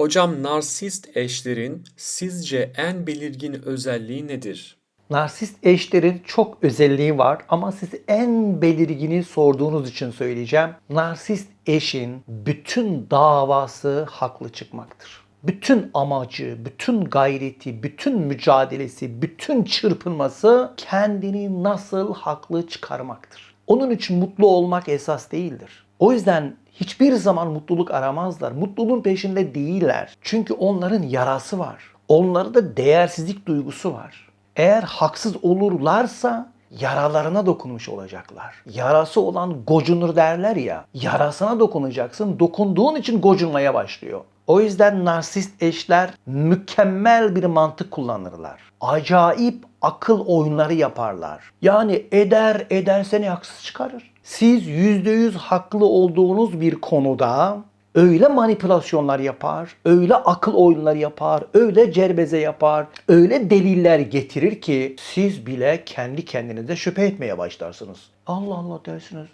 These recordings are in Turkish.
Hocam narsist eşlerin sizce en belirgin özelliği nedir? Narsist eşlerin çok özelliği var ama siz en belirgini sorduğunuz için söyleyeceğim. Narsist eşin bütün davası haklı çıkmaktır. Bütün amacı, bütün gayreti, bütün mücadelesi, bütün çırpınması kendini nasıl haklı çıkarmaktır. Onun için mutlu olmak esas değildir. O yüzden hiçbir zaman mutluluk aramazlar. Mutluluğun peşinde değiller. Çünkü onların yarası var. Onlarda değersizlik duygusu var. Eğer haksız olurlarsa yaralarına dokunmuş olacaklar. Yarası olan gocunur derler ya. Yarasına dokunacaksın. Dokunduğun için gocunmaya başlıyor. O yüzden narsist eşler mükemmel bir mantık kullanırlar. Acayip akıl oyunları yaparlar. Yani eder eder seni haksız çıkarır. Siz %100 haklı olduğunuz bir konuda öyle manipülasyonlar yapar, öyle akıl oyunları yapar, öyle cerbeze yapar, öyle deliller getirir ki siz bile kendi kendinize şüphe etmeye başlarsınız. Allah Allah dersiniz.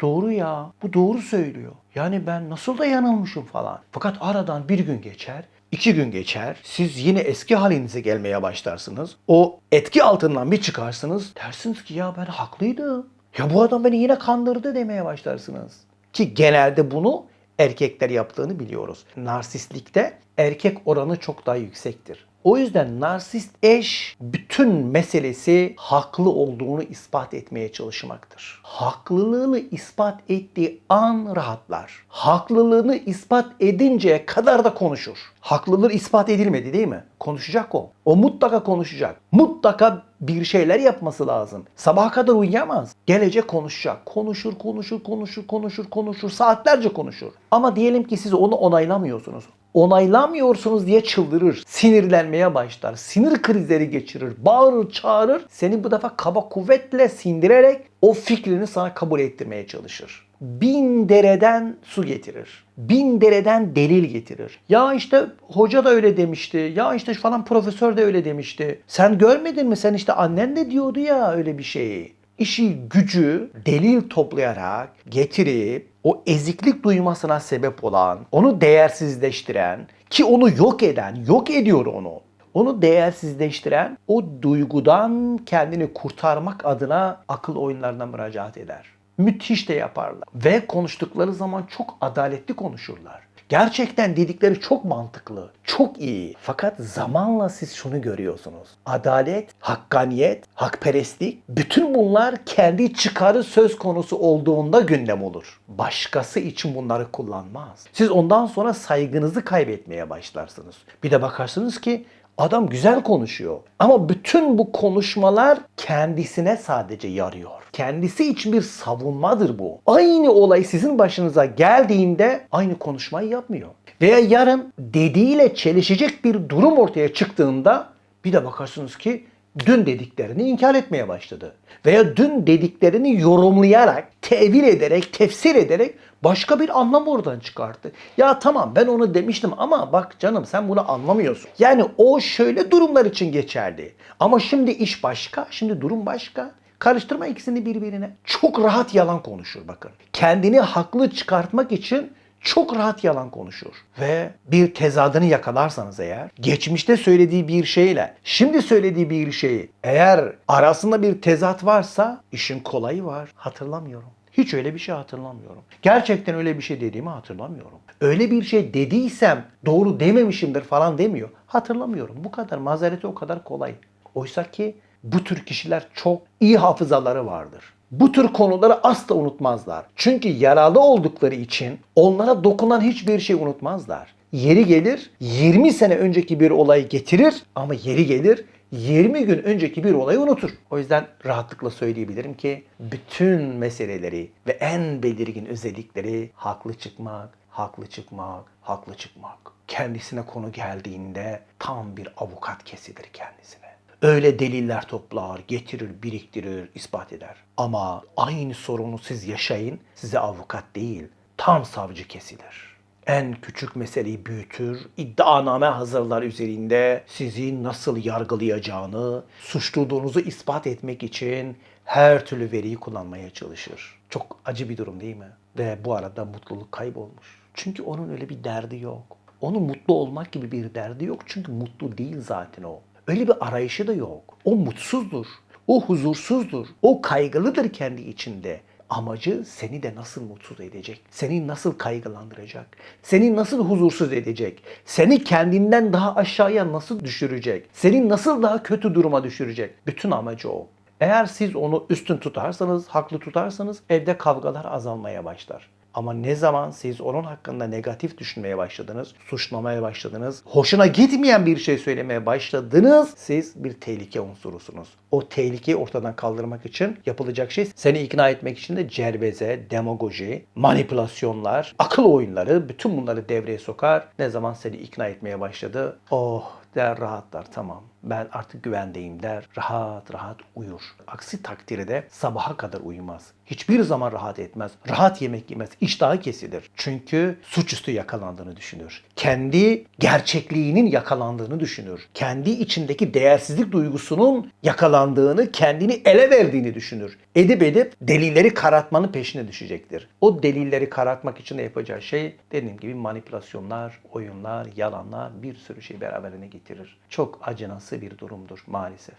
Doğru ya. Bu doğru söylüyor. Yani ben nasıl da yanılmışım falan. Fakat aradan bir gün geçer, iki gün geçer. Siz yine eski halinize gelmeye başlarsınız. O etki altından bir çıkarsınız. Dersiniz ki ya ben haklıydım. Ya bu adam beni yine kandırdı demeye başlarsınız. Ki genelde bunu erkekler yaptığını biliyoruz. Narsistlikte erkek oranı çok daha yüksektir. O yüzden narsist eş bütün meselesi haklı olduğunu ispat etmeye çalışmaktır. Haklılığını ispat ettiği an rahatlar. Haklılığını ispat edinceye kadar da konuşur. Haklılığı ispat edilmedi değil mi? Konuşacak o. O mutlaka konuşacak. Mutlaka bir şeyler yapması lazım. Sabaha kadar uyuyamaz. Gelecek konuşacak. Konuşur, konuşur, konuşur, konuşur, konuşur. Saatlerce konuşur. Ama diyelim ki siz onu onaylamıyorsunuz onaylamıyorsunuz diye çıldırır. Sinirlenmeye başlar. Sinir krizleri geçirir. Bağırır, çağırır. Seni bu defa kaba kuvvetle sindirerek o fikrini sana kabul ettirmeye çalışır. Bin dereden su getirir. Bin dereden delil getirir. Ya işte hoca da öyle demişti. Ya işte falan profesör de öyle demişti. Sen görmedin mi? Sen işte annen de diyordu ya öyle bir şeyi. İşi gücü delil toplayarak getirip o eziklik duymasına sebep olan, onu değersizleştiren ki onu yok eden, yok ediyor onu. Onu değersizleştiren o duygudan kendini kurtarmak adına akıl oyunlarına müracaat eder. Müthiş de yaparlar. Ve konuştukları zaman çok adaletli konuşurlar. Gerçekten dedikleri çok mantıklı, çok iyi. Fakat zamanla siz şunu görüyorsunuz. Adalet, hakkaniyet, hakperestlik, bütün bunlar kendi çıkarı söz konusu olduğunda gündem olur. Başkası için bunları kullanmaz. Siz ondan sonra saygınızı kaybetmeye başlarsınız. Bir de bakarsınız ki Adam güzel konuşuyor. Ama bütün bu konuşmalar kendisine sadece yarıyor. Kendisi için bir savunmadır bu. Aynı olay sizin başınıza geldiğinde aynı konuşmayı yapmıyor. Veya yarın dediğiyle çelişecek bir durum ortaya çıktığında bir de bakarsınız ki dün dediklerini inkar etmeye başladı. Veya dün dediklerini yorumlayarak, tevil ederek, tefsir ederek başka bir anlam oradan çıkarttı. Ya tamam ben onu demiştim ama bak canım sen bunu anlamıyorsun. Yani o şöyle durumlar için geçerli. Ama şimdi iş başka, şimdi durum başka. Karıştırma ikisini birbirine. Çok rahat yalan konuşur bakın. Kendini haklı çıkartmak için çok rahat yalan konuşur. Ve bir tezadını yakalarsanız eğer, geçmişte söylediği bir şeyle şimdi söylediği bir şeyi eğer arasında bir tezat varsa işin kolayı var. Hatırlamıyorum. Hiç öyle bir şey hatırlamıyorum. Gerçekten öyle bir şey dediğimi hatırlamıyorum. Öyle bir şey dediysem doğru dememişimdir falan demiyor. Hatırlamıyorum. Bu kadar. Mazereti o kadar kolay. Oysa ki bu tür kişiler çok iyi hafızaları vardır. Bu tür konuları asla unutmazlar. Çünkü yaralı oldukları için onlara dokunan hiçbir şey unutmazlar. Yeri gelir 20 sene önceki bir olayı getirir ama yeri gelir 20 gün önceki bir olayı unutur. O yüzden rahatlıkla söyleyebilirim ki bütün meseleleri ve en belirgin özellikleri haklı çıkmak, haklı çıkmak, haklı çıkmak. Kendisine konu geldiğinde tam bir avukat kesilir kendisine. Öyle deliller toplar, getirir, biriktirir, ispat eder. Ama aynı sorunu siz yaşayın, size avukat değil, tam savcı kesilir. En küçük meseleyi büyütür, iddianame hazırlar üzerinde sizi nasıl yargılayacağını, suçluluğunuzu ispat etmek için her türlü veriyi kullanmaya çalışır. Çok acı bir durum değil mi? Ve bu arada mutluluk kaybolmuş. Çünkü onun öyle bir derdi yok. Onun mutlu olmak gibi bir derdi yok. Çünkü mutlu değil zaten o. Öyle bir arayışı da yok. O mutsuzdur. O huzursuzdur. O kaygılıdır kendi içinde. Amacı seni de nasıl mutsuz edecek? Seni nasıl kaygılandıracak? Seni nasıl huzursuz edecek? Seni kendinden daha aşağıya nasıl düşürecek? Seni nasıl daha kötü duruma düşürecek? Bütün amacı o. Eğer siz onu üstün tutarsanız, haklı tutarsanız evde kavgalar azalmaya başlar. Ama ne zaman siz onun hakkında negatif düşünmeye başladınız, suçlamaya başladınız, hoşuna gitmeyen bir şey söylemeye başladınız, siz bir tehlike unsurusunuz. O tehlikeyi ortadan kaldırmak için yapılacak şey seni ikna etmek için de cerbeze, demagoji, manipülasyonlar, akıl oyunları bütün bunları devreye sokar. Ne zaman seni ikna etmeye başladı, oh der rahatlar tamam ben artık güvendeyim der rahat rahat uyur. Aksi takdirde sabaha kadar uyumaz. Hiçbir zaman rahat etmez. Rahat yemek yemez. İştahı kesilir. Çünkü suçüstü yakalandığını düşünür. Kendi gerçekliğinin yakalandığını düşünür. Kendi içindeki değersizlik duygusunun yakalandığını, kendini ele verdiğini düşünür. Edip edip delilleri karartmanın peşine düşecektir. O delilleri karartmak için de yapacağı şey dediğim gibi manipülasyonlar, oyunlar, yalanlar bir sürü şey beraberine getirir. Çok acınası bir durumdur maalesef.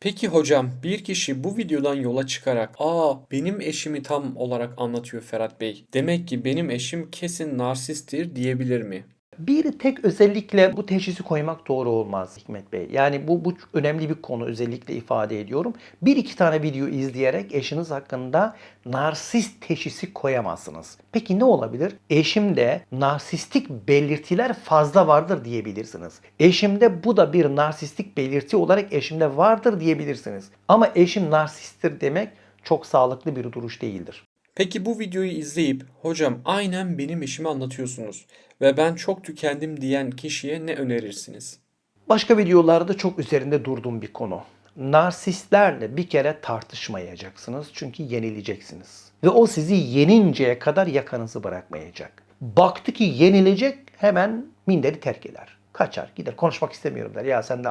Peki hocam bir kişi bu videodan yola çıkarak aa benim eşimi tam olarak anlatıyor Ferhat Bey. Demek ki benim eşim kesin narsisttir diyebilir mi? Bir tek özellikle bu teşhisi koymak doğru olmaz Hikmet Bey. Yani bu, bu önemli bir konu özellikle ifade ediyorum. Bir iki tane video izleyerek eşiniz hakkında narsist teşhisi koyamazsınız. Peki ne olabilir? Eşimde narsistik belirtiler fazla vardır diyebilirsiniz. Eşimde bu da bir narsistik belirti olarak eşimde vardır diyebilirsiniz. Ama eşim narsisttir demek çok sağlıklı bir duruş değildir. Peki bu videoyu izleyip hocam aynen benim eşimi anlatıyorsunuz ve ben çok tükendim diyen kişiye ne önerirsiniz? Başka videolarda çok üzerinde durduğum bir konu. Narsistlerle bir kere tartışmayacaksınız çünkü yenileceksiniz. Ve o sizi yeninceye kadar yakanızı bırakmayacak. Baktı ki yenilecek hemen minderi terk eder. Kaçar gider konuşmak istemiyorum der. Ya sen de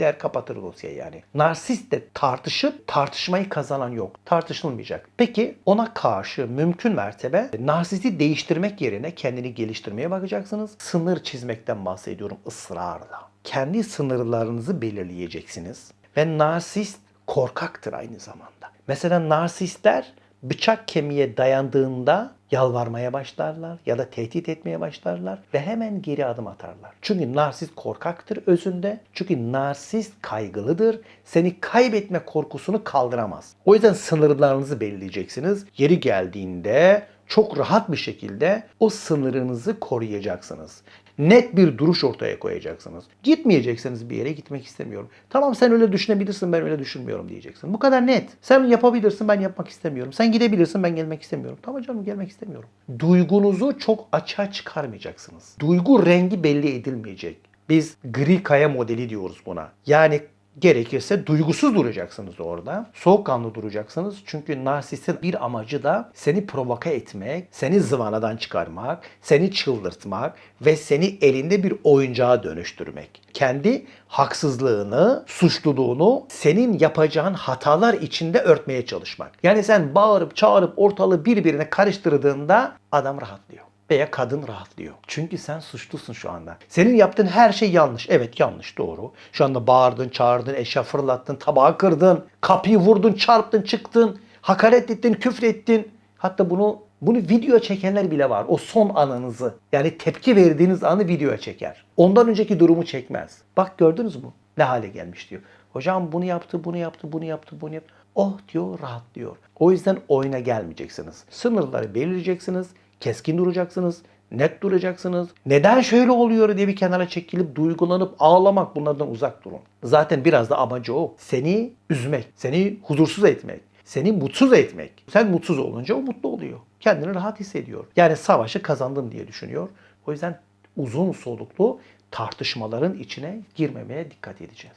der kapatır dosyayı yani. Narsist de tartışıp tartışmayı kazanan yok. Tartışılmayacak. Peki ona karşı mümkün mertebe narsisti değiştirmek yerine kendini geliştirmeye bakacaksınız. Sınır çizmekten bahsediyorum ısrarla. Kendi sınırlarınızı belirleyeceksiniz. Ve narsist korkaktır aynı zamanda. Mesela narsistler bıçak kemiğe dayandığında yalvarmaya başlarlar ya da tehdit etmeye başlarlar ve hemen geri adım atarlar. Çünkü narsist korkaktır özünde. Çünkü narsist kaygılıdır. Seni kaybetme korkusunu kaldıramaz. O yüzden sınırlarınızı belirleyeceksiniz. Yeri geldiğinde çok rahat bir şekilde o sınırınızı koruyacaksınız. Net bir duruş ortaya koyacaksınız. Gitmeyeceksiniz bir yere gitmek istemiyorum. Tamam sen öyle düşünebilirsin ben öyle düşünmüyorum diyeceksin. Bu kadar net. Sen yapabilirsin ben yapmak istemiyorum. Sen gidebilirsin ben gelmek istemiyorum. Tamam canım gelmek istemiyorum. Duygunuzu çok açığa çıkarmayacaksınız. Duygu rengi belli edilmeyecek. Biz gri kaya modeli diyoruz buna. Yani Gerekirse duygusuz duracaksınız orada. Soğukkanlı duracaksınız. Çünkü narsistin bir amacı da seni provoke etmek, seni zıvanadan çıkarmak, seni çıldırtmak ve seni elinde bir oyuncağa dönüştürmek. Kendi haksızlığını, suçluluğunu senin yapacağın hatalar içinde örtmeye çalışmak. Yani sen bağırıp çağırıp ortalığı birbirine karıştırdığında adam rahatlıyor veya kadın rahatlıyor. Çünkü sen suçlusun şu anda. Senin yaptığın her şey yanlış. Evet yanlış doğru. Şu anda bağırdın, çağırdın, eşya fırlattın, tabağı kırdın, kapıyı vurdun, çarptın, çıktın, hakaret ettin, küfrettin. Hatta bunu bunu video çekenler bile var. O son anınızı yani tepki verdiğiniz anı videoya çeker. Ondan önceki durumu çekmez. Bak gördünüz mü? Ne hale gelmiş diyor. Hocam bunu yaptı, bunu yaptı, bunu yaptı, bunu yaptı. Oh diyor, rahatlıyor. O yüzden oyuna gelmeyeceksiniz. Sınırları belirleyeceksiniz keskin duracaksınız, net duracaksınız. Neden şöyle oluyor diye bir kenara çekilip duygulanıp ağlamak bunlardan uzak durun. Zaten biraz da amacı o. Seni üzmek, seni huzursuz etmek, seni mutsuz etmek. Sen mutsuz olunca o mutlu oluyor. Kendini rahat hissediyor. Yani savaşı kazandım diye düşünüyor. O yüzden uzun soluklu tartışmaların içine girmemeye dikkat edeceğiz.